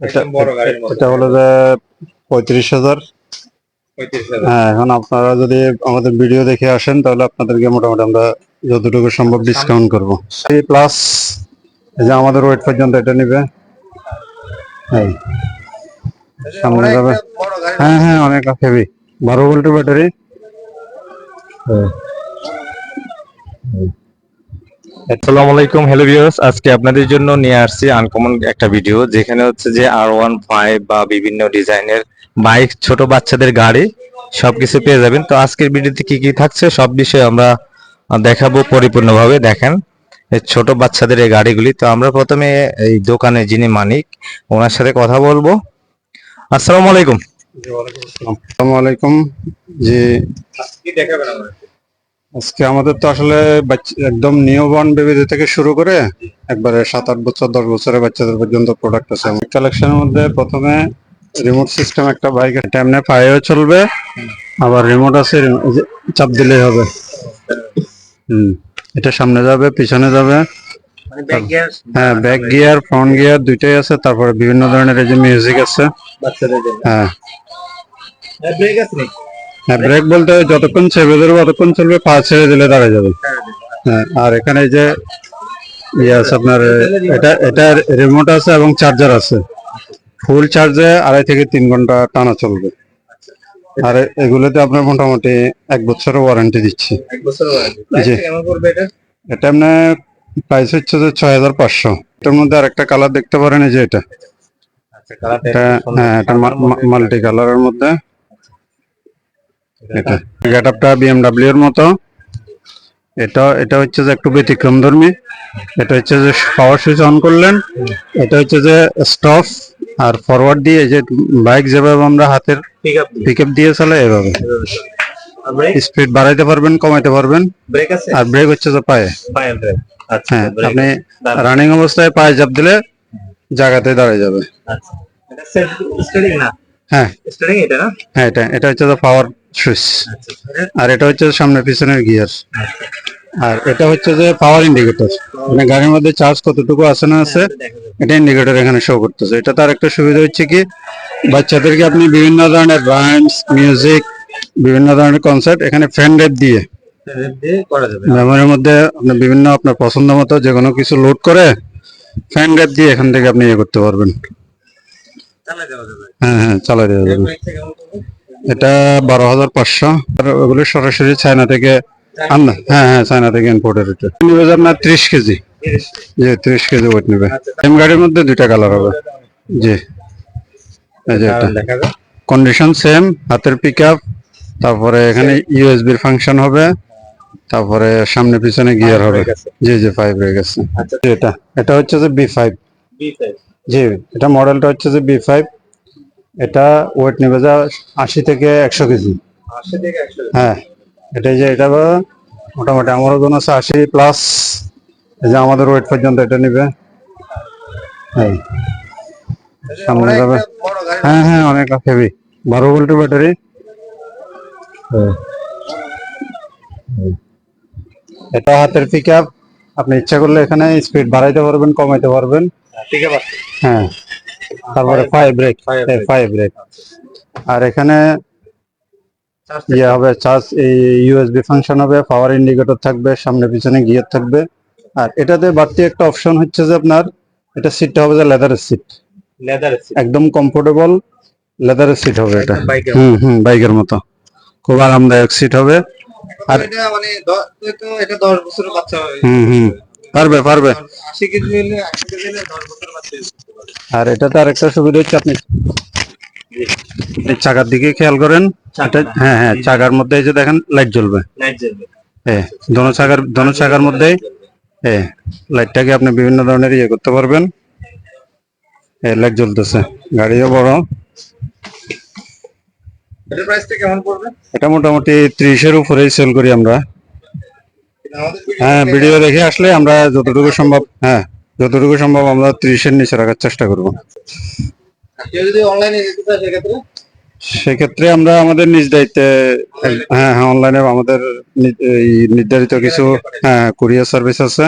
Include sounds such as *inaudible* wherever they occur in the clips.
এটা হলো যে পঁয়ত্রিশ হাজার। হ্যাঁ এখন আপনারা যদি আমাদের ভিডিও দেখে আসেন তাহলে আপনাদেরকে মোটামুটি আমরা যতটুকু সম্ভব ডিসকাউন্ট করব। প্লাস এই যে আমাদের ওয়েট পর্যন্ত এটা নিবে। এই সামনে যাবে। হ্যাঁ হ্যাঁ অনেক হেভি বারো ভোল্টের ব্যাটারি আসসালামু আলাইকুম হ্যালো ভিউয়ার্স আজকে আপনাদের জন্য নিয়ে আসছি আনকমন একটা ভিডিও যেখানে হচ্ছে যে আর ওয়ান ফাইভ বা বিভিন্ন ডিজাইনের বাইক ছোট বাচ্চাদের গাড়ি সবকিছু পেয়ে যাবেন। তো আজকের ভিডিওতে কি কি থাকছে সব বিষয়ে আমরা দেখাবো পরিপূর্ণভাবে দেখেন ছোট বাচ্চাদের এই গাড়িগুলি। তো আমরা প্রথমে এই দোকানে যিনি মানিক ওনার সাথে কথা বলব। আসসালামু আলাইকুম। আসসালামু। আলাইকুম। জি। দেখাবেন আমাদের আজকে আমাদের তো আসলে একদম নিউ বর্ন বেবিদের থেকে শুরু করে একবারে সাত আট বছর দশ বছরের বাচ্চাদের পর্যন্ত প্রোডাক্ট আছে। আমার কালেকশনের মধ্যে প্রথমে রিমোট সিস্টেম একটা বাইক এটা এমনি পায়েও চলবে আবার রিমোট আছে চাপ দিলেই হবে। হুম এটা সামনে যাবে পিছনে যাবে। মানে হ্যাঁ ব্যাক গিয়ার ফ্রন্ট গিয়ার দুইটাই আছে তারপরে বিভিন্ন ধরনের এই যে মিউজিক আছে। হ্যাঁ। ব্রেক আছে নাকি? হ্যাঁ ব্রেক বলতে যতক্ষণ চেপে ধরবে ততক্ষণ চলবে পা ছেড়ে দিলে দাঁড়ায় যাবে। হ্যাঁ আর এখানে এই যে ইয়ে আছে আপনার এটা এটা রিমোট আছে এবং চার্জার আছে। ফুল চার্জে আড়াই থেকে তিন ঘণ্টা টানা চলবে। আর এগুলোতে আপনার মোটামুটি এক বছরের ওয়ারেন্টি দিচ্ছি। জি। এটা? এমনি প্রাইস হচ্ছে যে ছয় হাজার পাঁচশো। এটার মধ্যে আরেকটা কালার দেখতে পারেন এই যে এটা। আচ্ছা এটা হ্যাঁ এটা মাল্টি কালারের মধ্যে। এটা। গেট আপটা বিএমডাব্লিউ এর মতো। এটা এটা হচ্ছে যে একটু ব্যতিক্রম ধর্মী। এটা হচ্ছে যে পাওয়ার সুইচ অন করলেন। এটা হচ্ছে যে স্টপ আর ফরওয়ার্ড দিয়ে যে বাইক যেভাবে আমরা হাতের পিক আপ দিয়ে চলে এভাবে। স্পিড বাড়াইতে পারবেন কমাইতে পারবেন। আর ব্রেক হচ্ছে যে পায়ে। আচ্ছা হ্যাঁ আপনি রানিং অবস্থায় পায়ে চাপ দিলে জায়গাতে দাঁড়িয়ে যাবে। আচ্ছা। হ্যাঁ। হ্যাঁ এটা এটা হচ্ছে যে পাওয়ার সুইচ। আচ্ছা আর এটা হচ্ছে সামনে পিছনের গিয়ার। আর এটা হচ্ছে যে পাওয়ার ইন্ডিকেটর মানে গাড়ির মধ্যে চার্জ কতটুকু আছে না আছে এটা ইন্ডিকেটর এখানে শো করতেছে। এটা তার একটা সুবিধা হচ্ছে কি বাচ্চাদেরকে আপনি বিভিন্ন ধরনের রাইমস মিউজিক বিভিন্ন ধরনের কনসার্ট এখানে ফ্যান রেপ দিয়ে মেমোরির মধ্যে আপনি বিভিন্ন আপনার পছন্দ মতো যে কোনো কিছু লোড করে ফ্যান রেপ দিয়ে এখান থেকে আপনি ইয়ে করতে পারবেন। হ্যাঁ হ্যাঁ চালাই দেওয়া যাবে। এটা বারো হাজার পাঁচশো। আর ওগুলো সরাসরি চায়না থেকে আনা হ্যাঁ হ্যাঁ চায়না থেকে ইম্পোর্টেড এটা। নিবে যে আপনার ত্রিশ কেজি। জি ত্রিশ কেজি ওয়েট নেবে। এম গাড়ির মধ্যে দুইটা কালার হবে। জি। এই যে এটা। কন্ডিশন সেম হাতের পিক আপ তারপরে এখানে ইউএসবির ফাংশন হবে তারপরে সামনে পিছনে গিয়ার হবে। জি জি ফাইভ হয়ে গেছে। আচ্ছা। এটা। এটা হচ্ছে যে বি ফাইভ জি এটা মডেলটা হচ্ছে যে বি ফাইভ এটা ওয়েট নেবে যা আশি থেকে একশো কেজি। হ্যাঁ এটা যে এটা মোটামুটি আমার ওজন আছে আশি প্লাস যে আমাদের ওয়েট পর্যন্ত এটা নেবে। হ্যাঁ সামনে যাবে। হ্যাঁ হ্যাঁ অনেক হেভি বারো ভোল্টের ব্যাটারি। এটা হাতের পিক আপ আপনি ইচ্ছা করলে এখানে স্পিড বাড়াইতে পারবেন কমাইতে পারবেন। হ্যাঁ। তারপরে ফাইভ ব্রেক. ফাইভ ব্রেক আর এখানে ইয়ে হবে চার্জ এই ইউএসবি ফাংশন হবে পাওয়ার ইন্ডিকেটর থাকবে সামনে পিছনে গিয়ার থাকবে। আর এটাতে বাড়তি একটা অপশন হচ্ছে যে আপনার এটা সিটটা হবে যে লেদারের সিট লেদার একদম কমফোর্টেবল লেদারের সিট হবে এটা। হুম হুম বাইকের মতো। খুব আরামদায়ক সিট হবে। আর এটা মানে এটা দশ বছরের বাচ্চা হুম হুম। পারবে পারবে। আর এটাতে আরেকটা সুবিধা হচ্ছে আপনি চাকার দিকে খেয়াল করেন। হ্যাঁ হ্যাঁ চাকার মধ্যে এই যে দেখেন লাইট জ্বলবে। হ্যাঁ দোনো চাকার দোনো চাকার মধ্যেই হ্যাঁ লাইটটাকে আপনি বিভিন্ন ধরনের ইয়ে করতে পারবেন। হ্যাঁ লাইট জ্বলতেছে। গাড়িও বড়। এটা মোটামুটি ত্রিশের উপরেই সেল করি আমরা। হ্যাঁ ভিডিও দেখে আসলে আমরা যতটুকু সম্ভব হ্যাঁ যতটুকু সম্ভব আমরা ত্রিশের নিচে রাখার চেষ্টা করব। সেক্ষেত্রে? আমরা আমাদের নিজ দায়িত্বে হ্যাঁ হ্যাঁ অনলাইনে আমাদের নির্ধারিত কিছু হ্যাঁ কুরিয়ার সার্ভিস আছে।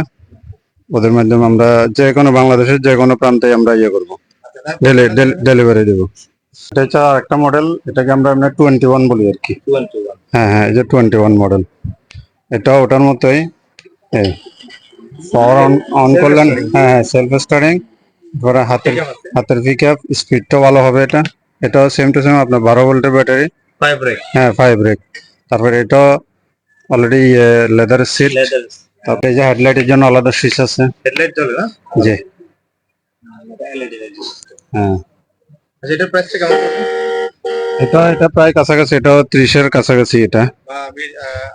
ওদের মাধ্যমে আমরা যে কোনো বাংলাদেশের যে কোনো প্রান্তে আমরা ইয়ে করব। ডেলিভারি দেবো। এটা হচ্ছে একটা মডেল এটাকে আমরা টোয়েন্টি ওয়ান বলি আর কি। হ্যাঁ হ্যাঁ এই যে টোয়েন্টি ওয়ান মডেল এটা ওটার মতোই। পাওয়ার অন অন করলেন। হ্যাঁ হ্যাঁ সেলফ স্টার্টিং এবারে হাতের হাতের পিক আপ স্পিডটা ভালো হবে এটা। এটাও সেম টু সেম আপনার বারো ভোল্টের ব্যাটারি ফাইভ ব্রেক হ্যাঁ ফাইভ ব্রেক তারপরে এটা অলরেডি লেদার সিট তারপরে এই যে হেডলাইটের জন্য আলাদা সুইচ আছে। হেডলাইট চলে না? জি। হ্যাঁ। আচ্ছা এটার প্রাইসটা কেমন? এটা এটা প্রায় কাছাকাছি এটা ত্রিশের কাছাকাছি এটা।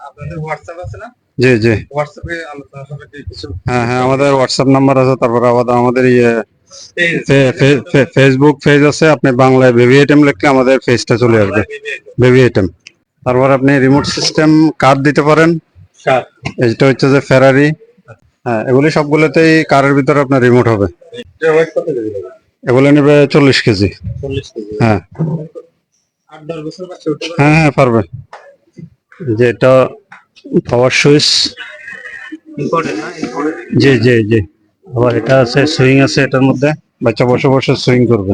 আপনাদের হোয়াটসঅ্যাপ আছে না? জি জি। হোয়াটসঅ্যাপে আলোচনা সাপেক্ষে কিছু হ্যাঁ হ্যাঁ আমাদের হোয়াটসঅ্যাপ নাম্বার আছে তারপর আবার আমাদের ইয়ে ফেসবুক পেজ আছে আপনি বাংলায় বেবি আইটেম লিখলে আমাদের পেজটা চলে আসবে। বেবি আইটেম তারপর আপনি রিমোট সিস্টেম কার্ড দিতে পারেন। এটা হচ্ছে যে ফেরারি হ্যাঁ এগুলি সবগুলোতেই কারের ভিতরে আপনার রিমোট হবে। হবে? এগুলো নেবে চল্লিশ কেজি। চল্লিশ কেজি। হ্যাঁ। হ্যাঁ হ্যাঁ পারবে। যে এটা পাওয়ার সুইচ জি জি জি। আবার এটা আছে সুইং আছে এটার মধ্যে। বাচ্চা বসে বসে সুইং করবে।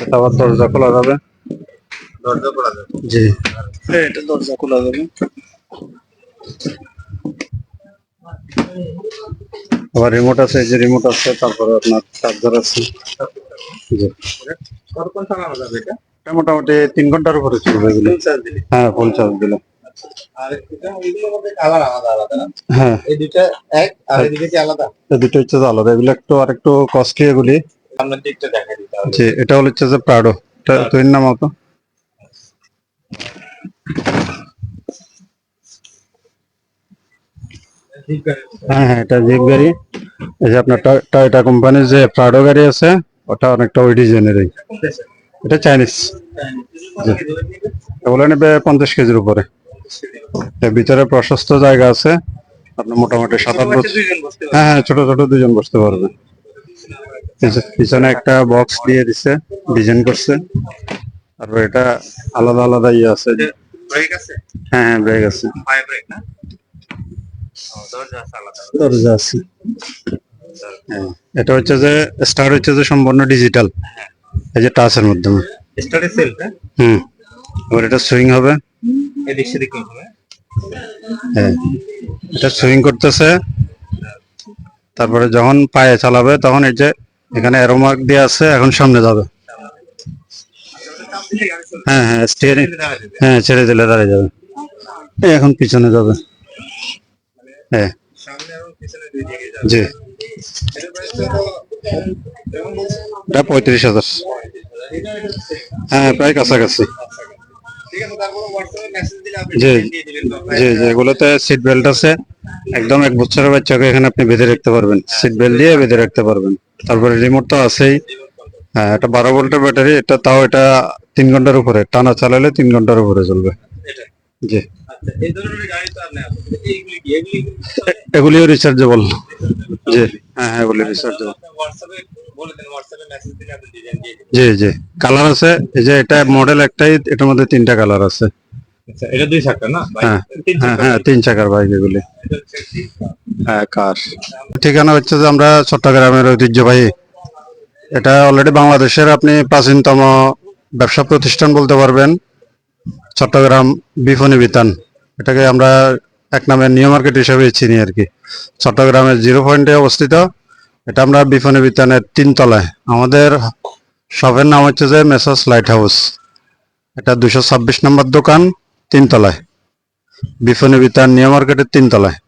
এটা আবার দরজা খোলা যাবে। দরজা করা যাবে? জি। এটা দরজা খোলা যাবে। আবার রিমোট আছে যে রিমোট আছে তারপরে আপনার চার্জার আছে। জি। কতক্ষণ চালানো যাবে এটা? মোটামুটি তিন ঘণ্টার উপরে চলবে এগুলো। হ্যাঁ ফুল চার্জ দিলে। আর এটা এগুলোর মধ্যে কালার আলাদা আলাদা না? হ্যাঁ। এই দুইটা এক আর এদিকে কি আলাদা? এই দুটো হচ্ছে আলাদা। এগুলো একটু আর একটু কস্টলি এগুলি। সামনের দিকটা দেখা দিতে হবে জি এটা হলো হচ্ছে যে প্রাডো এটা তুই নাম মতো। হ্যাঁ হ্যাঁ এটা জিপ গাড়ি। এই যে আপনার টয়- টয়োটা কোম্পানির যে প্রাডো গাড়ি আছে ওটা অনেকটা ওই ডিজাইনেরই এটা চাইনিজ এগুলো নেবে পঞ্চাশ কেজির উপরে। ভিতরে প্রশস্ত জায়গা আছে। আপনার মোটামুটি সাত আট বছর হ্যাঁ হ্যাঁ ছোট ছোট দুজন বসতে পারবে। পিছ- পিছনে একটা বক্স দিয়ে দিছে ডিজাইন করছে। তারপর এটা আলাদা আলাদা ইয়ে আছে। হ্যাঁ হ্যাঁ ব্রেক আছে। দরজা আছে হ্যাঁ, এটা হচ্ছে যে স্টার হচ্ছে যে সম্পূর্ণ ডিজিটাল এই যে টাচের মাধ্যমে। স্টার্টে সেল হ্যাঁ হুম। এবার এটা সুইং হবে। এদিক সেদিক হবে। হ্যাঁ। এটা সুইং করতেছে। তারপরে যখন পায়ে চালাবে তখন এই যে এখানে এরো মার্ক দিয়ে আছে এখন সামনে যাবে। হ্যাঁ হ্যাঁ স্টিয়ারিং হ্যাঁ ছেড়ে দিলে দাঁড়িয়ে যাবে। এখন পিছনে যাবে। হ্যাঁ। জি। এটা পঁয়ত্রিশ হাজার। হ্যাঁ প্রায় কাছাকাছি। জি। জি সিট বেল্ট আছে। একদম এক বছরের বাচ্চাকে এখানে আপনি বেঁধে রাখতে পারবেন। সিট বেল্ট দিয়ে বেঁধে রাখতে পারবেন। তারপরে রিমোট তো আছেই। হ্যাঁ বারো ব্যাটারি এটা তাও এটা তিন ঘণ্টার উপরে। টানা চালালে তিন ঘণ্টার উপরে চলবে। জি। আচ্ছা এই ধরনের গাড়ি তো আপনি আছে এইগুলি কি? এগুলি *laughs* এগুলিও রিচার্জেবল জি। হ্যাঁ হ্যাঁ এগুলি রিচার্জেবল দিবেন। জি জি। কালার আছে এই যে এটা মডেল একটাই এটার মধ্যে তিনটা কালার আছে। আচ্ছা এটা দুই চাকা না? হ্যাঁ হ্যাঁ হ্যাঁ তিন চাকার বাইক এগুলি। হ্যাঁ কার। ঠিকানা হচ্ছে যে আমরা চট্টগ্রামের ঐতিহ্যবাহী। এটা অলরেডি বাংলাদেশের আপনি প্রাচীনতম ব্যবসা প্রতিষ্ঠান বলতে পারবেন। চট্টগ্রাম বিপণী বিতান। এটাকে আমরা এক নামে নিউ মার্কেট হিসেবে চিনি আর কি। চট্টগ্রামের জিরো পয়েন্টে অবস্থিত। এটা আমরা বিপণী বিতানের তিনতলায় আমাদের শপের নাম হচ্ছে যে মেসাস লাইট হাউস এটা দুশো ছাব্বিশ নম্বর দোকান তিনতলায় বিপণী বিতান নিউ মার্কেটের তিনতলায়